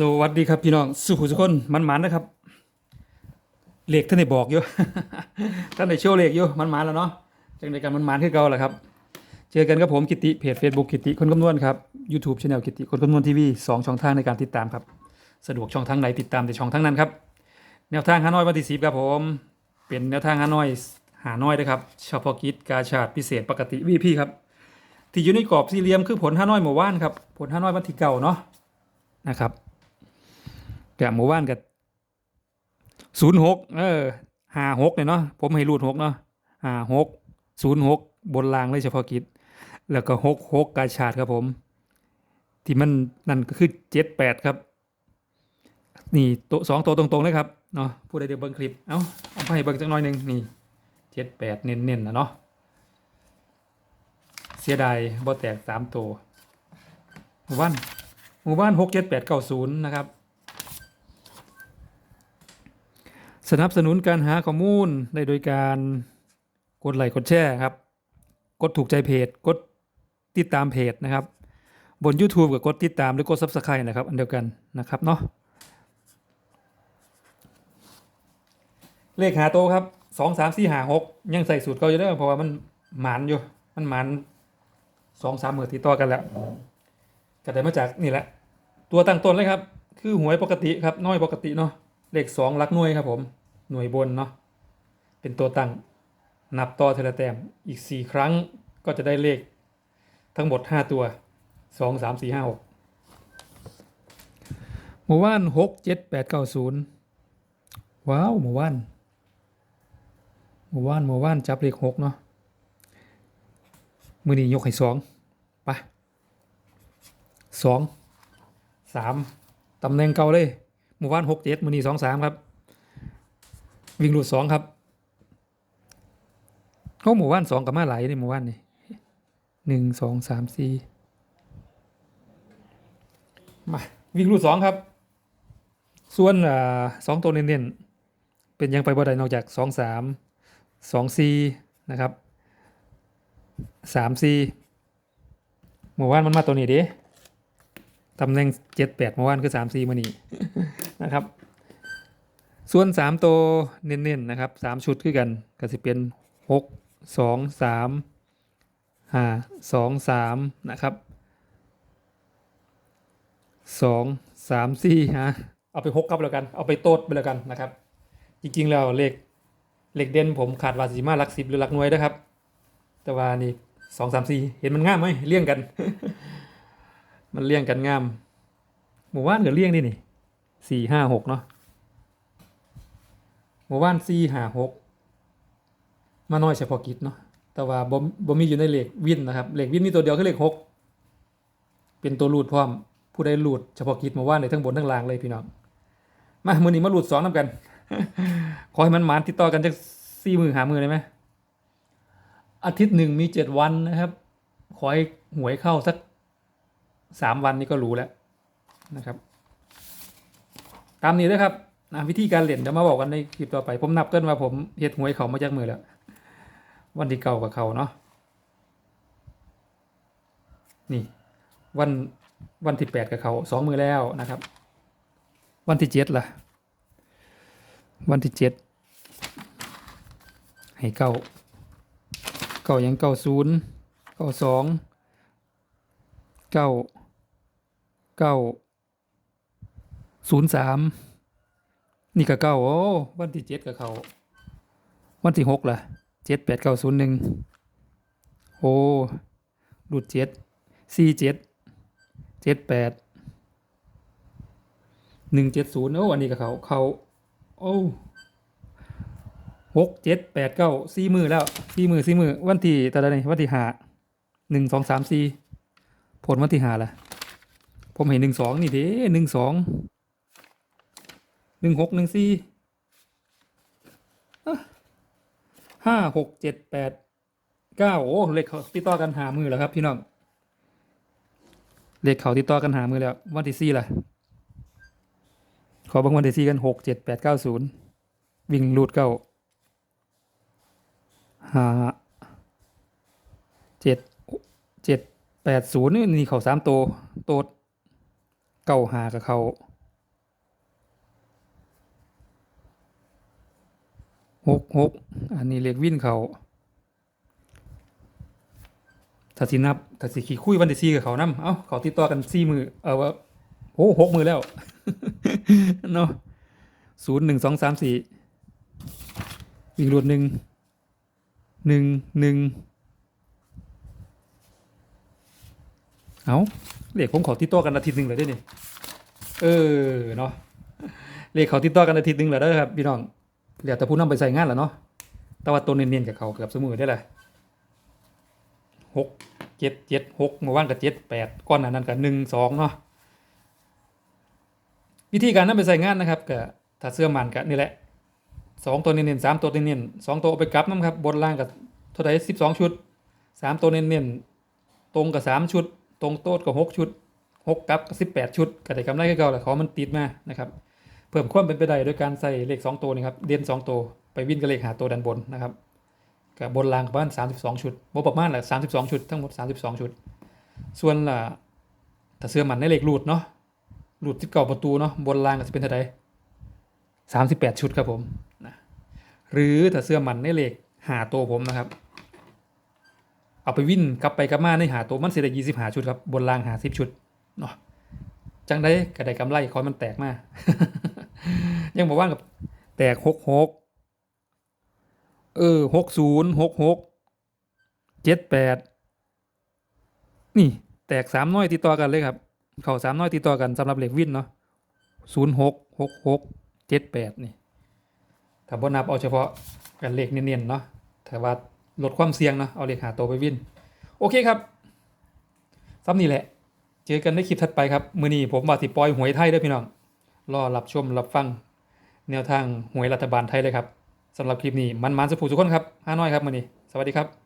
สวัสดีครับพี่น้องสุขุสุคนมันมันนะครับเหลขท่านได้บอกอยู่ท่านได้โชว์เหลขอยู่มันมันแล้วเนาะจังในการมันมันๆคือเก่าแหละครับ เจอกันกับผมกิติเพจ Facebook กิติคนคำนวณครับ YouTube Channel กิติคนคำนวณทีวีสองช่องทางในการติดตามครับ สะดวกช่องทางไหนติดตามแต่ช่องทางนั้นครับ แนวทางฮานอยวันที่สิบครับผม เป็นแนวทางฮานอยหาน้อยนะครับเฉพาะกิจกาชาติพิเศษปกติวีพี่ครับที่อยู่ในกรอบสี่เหลี่ยมคือผลฮานอยหมู่บ้านครับผลฮานอยวันที่เก่าเนาะนะครับ แกหมู่บ้านกับศูนย์หกเออห้าหกเนี่ยเนาะผมให้รูดหกเนาะห้าหกศูนย์หกบนรางเลยเฉพาะกิจ แล้วก็หกหกกาชาดครับผม ที่มันนั่นก็คือเจ็ดแปดครับ นี่ตัวสองตัวตรงๆเลยครับเนาะผู้ใดเดี๋ยวเบิ่งคลิป เอ้าเอาไปเบิ่งจักหน่อยหนึ่งนี่เจ็ดแปดเน้นๆนะเนาะเสียดายบ่แตกสามตัวหมู่บ้านหมู่บ้านหกเจ็ดแปดเก้าศูนย์นะครับ สนับสนุนการหาข้อมูลได้โดยการกดไลค์กดแชร์ครับ กดถูกใจเพจ กดติดตามเพจนะครับ บน YouTube กับกดติดตามหรือกด Subscribe นะครับ อันเดียวกันนะครับเนาะเลขหาโตวครับสองสามสี่หาหกยังใส่สูตรเก่าอยู่เด้อเพราะว่ามันหมานอยู่ มันหมานสองสามหมื่นติดต่อกันแล้วก็ได้มาจากนี่แหละ ตัวตั้งต้นเลยครับ คือหวยปกติครับน้อยปกติเนาะ เลขสองลักหน่วยครับผม หน่วยบนเนาะ เป็นตัวตั้ง นับต่อเทละแต้มอีกสี่ครั้งก็จะได้เลขทั้งหมดห้าตัวสองสามสี่ห้าหกหมู่บ้านหกเจ็ดแปดเก้าศูนย์ว้าว หมู่บ้าน หมู่บ้าน หมู่บ้านจับเลขหกเนาะ มือนี้ยกให้สองไปสองสามตำแหน่งเก่าเลย หมู่บ้านหกเจ็ดมือนี้สองสามครับ วิ่งรูดสองครับเขาหมู่บ้านสองกับมาไหลายในหมู่บ้านนี่หนึ่งสองสามสี่มาวิ่งรูดสองครับ ส่วนสองตัวเน้นๆเป็นยังไปบ่ได้นอกจากสองสามสองสี่นะครับสามสี่หมู่บ้านมันมาตัวนี้ด้ ตำแหน่งเจ็ดแปดเมื่อวานคือสามสี่มานี่นะครับ ส่วนสามตัวเน้นๆนะครับสามชุดคือกันก็สิเป็นหกสองสามห้าสองสามนะครับสองสามสี่ฮะเอาไปหกกับแล้วกัน เอาไปโต๊ดไปแล้วกันนะครับ จริงๆ แล้วเลขเลขเด่นผมขาดวาสิมาหลักสิบหรือหลักหน่วยนะครับ แต่ว่านี่สองสามสี่เห็นมันง่ามไหมเลี่ยงกัน มันเลี่ยงกันงามหมู่บ้านก็เลี่ยงนี่นี่สี่ห้าหกเนาะหมู่บ้านสี่ห้าหกมาน้อยเฉพาะกิจเนาะแต่ว่าบ่บ่มีอยู่ในเหลขวินนะครับเหลขวินมีตัวเดียวคือเหลขหกเป็นตัวรูดพร้อม ผู้ใดรูดเฉพาะกิจหมู่บ้านในทั้งบนทั้งล่างเลยพี่น้องมามือนี้มารูดสองน้ำกัน ขอให้มันหมานติดต่อกันจากสี่มือหามือได้ไหมอาทิตย์หนึ่งมีเจ็ดวันนะครับ ขอให้หวยเข้าสัก สามวันนี้ก็รู้แล้วนะครับ ตามนี้นะครับนะวิธีการเล่นเดี๋ยวมาบอกกันในคลิปต่อไป ผมนับเกินว่าผมเฮ็ดหวยเขามาจากมือแล้ว วันที่เก่ากับเขาเนาะนี่ วันวันที่แปดกับเขาสองมือแล้วนะครับ วันที่เจ็ดล่ะ วันที่เจ็ดให้เก้าเก้ายังเก้าศูนย์เก้าสองเก้า เก้าศูนย์สามนี่ก็เก้าโอ้วันที่เจ็ดกับเขาวันที่หกล่ะเจ็ดแปดเก้าศูนย์หนึ่งโอ้หลุดเจ็ดสี่เจ็ดเจ็ดแปดหนึ่งเจ็ดศูนย์โอ้อันนี้กับเขาเขาโอ้หกเจ็ดแปดเก้าสี่มือแล้วสี่มือสี่มือวันที่ตอนไหนวันที่ห้าหนึ่งสองสามสี่ผลวันที่หาละ ผมเห็นหนึ่งสองนี่เด้หนึ่งสองหนึ่งหกหนึ่งสี่ห้าหกเจ็ดแปดเก้าโอ้เลขเขาติดต่อกันหามือแล้วครับ พี่น้องเลขเขาติดต่อกันหามือแล้ววันที่สี่ล่ะ ขอบางวันที่สี่กันหกเจ็ดแปดเก้าศูนย์วิ่งรูดเก้าห้าเจ็ดเจ็ดแปดศูนย์นี่เขาสามโตโตด เก้าหากับเขาหกหกอันนี้เรียกวิ่นเขาถ้าสินับถ้าสิขี่คุยวันที่สี่กับเขานำเอ้าเขาติดต่อกันสี่มือเออว่าโอ้หกมือแล้วเนาะศูนย์หนึ่งสองสามสี่อีกงรวดหนึ่งหนึ่งหนึ่งเอา เลขผมขอติดต่อกันอาทิตย์หนึ่งเลยได้นี่เออเนาะเลขเขาติดต่อกันอาทิตย์หนึ่งเลยได้ครับพี่น้องเหลือแต่ผู้นำไปใส่งานแล้วเนาะแต่ว่าตัวเนียนๆกับเขาเกือบเสมอได้เลยหกเจ็ดเจ็ดหกเมื่อวานกับเจ็ดแปดก้อนหนานั้นกับหนึ่งสองเนาะวิธีการนำไปใส่งานนะครับกับถ้าเสื้อมันกับนี่แหละสองตัวเน้นๆสามตัวเน้นๆสองตัวเอาไปกลับน้ำครับบนล่างกับเท่าไหร่สิบสองชุดสามตัวเน้นๆตรงกับสามชุด ตรงโต๊ดกับหกชุดหกกับสิบแปดชุดก็ได้กำไรคือเก่าแหละขอมันติดมานะครับเพิ่มความเป็นไปได้โดยการใส่เลข2ตัวนี่ครับเด่น2ตัวไปวิ่งกับเลขหาตัวด้านบนนะครับกับบนรางประมาณ32ชุดบประมาณแหละ32ชุดทั้งหมด32ชุด ส่วนล่ะถ้าเสื้อมันในเลขรูดเนาะรูดที่เก่าประตูเนาะบนรางก็จะเป็นเท่าใด38ชุดครับผมนะหรือถ้าเสื้อมันในเลขหาตัวผมนะครับ เอาไปวิ่งกลับไปกลับมาในหาตัวมันสิได้25ชุดครับบนราง50ชุดเนาะจังได้ก็ได้กำไรคอยมันแตกมายังบอกว่ากับแตกหกหกเออหกศูนย์หกหกเจ็ดแปดนี่แตกสามน้อยติดต่อกันเลยครับเข่าสามน้อยติดต่อกันสำหรับเหล็กวินเนาะศูนย์หกหกหกเจ็ดแปดนี่ถ้าบ่นับเอาเฉพาะกันเลขเนียนๆเนาะแต่ว่า ลดความเสี่ยงเนาะเอาเลขหาตัวไปวิน โอเคครับซ้ำนี่แหละ เจอกันในคลิปถัดไปครับ มือนี้ผมว่าสิปล่อยหวยไทยด้อพี่น้อง รอรับชมรับฟัง แนวทางหวยรัฐบาลไทยเลยครับสำหรับคลิปนี้มันมันๆสุภูสุขคนครับห้าน้อยครับมือนี้ สวัสดีครับ